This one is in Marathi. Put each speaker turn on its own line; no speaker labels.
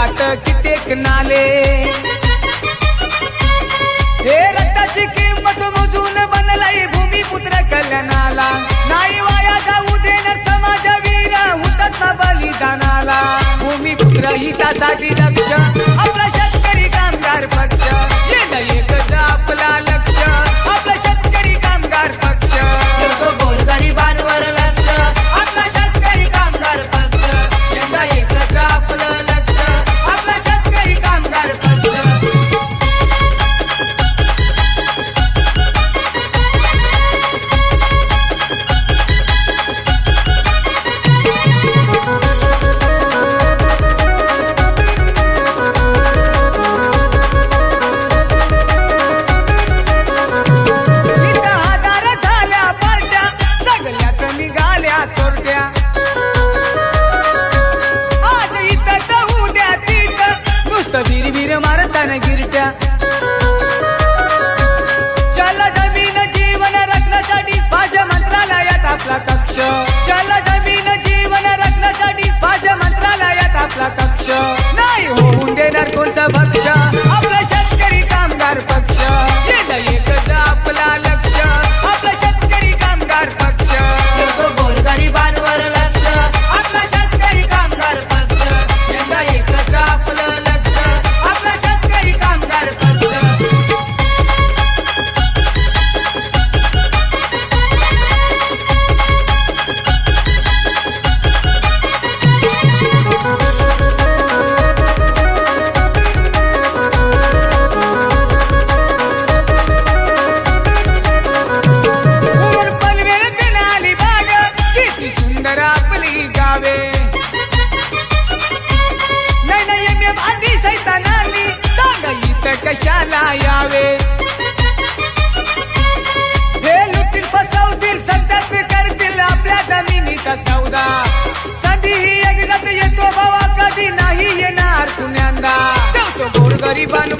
रक्तात कित्येक नाले. हे रक्ताची किंमत मोजून बनलाय भूमिपुत्र कल्याणाला. नाही वाया जाऊ देणार समाज वीर हुतात्मा बलिदानाला. भूमिपुत्र हितासाठी लक्ष आपला शेतकरी कामगार पक्ष. वीर मारताना गिरट्या. चला जमीन जीवन रत्नासाठी भाज्या मंत्रालयात आपला कक्ष. चला जमीन जीवन रत्नासाठी भाज्या मंत्रालयात आपला कक्ष. कशाला यावे? हे लुटील फसवतील सत्यात करतील आपल्या जमिनीचा सौदा. संधी एकदाच येतो बाबा कधी नाही येणार पुण्यांदा तो गोरगरिबांवर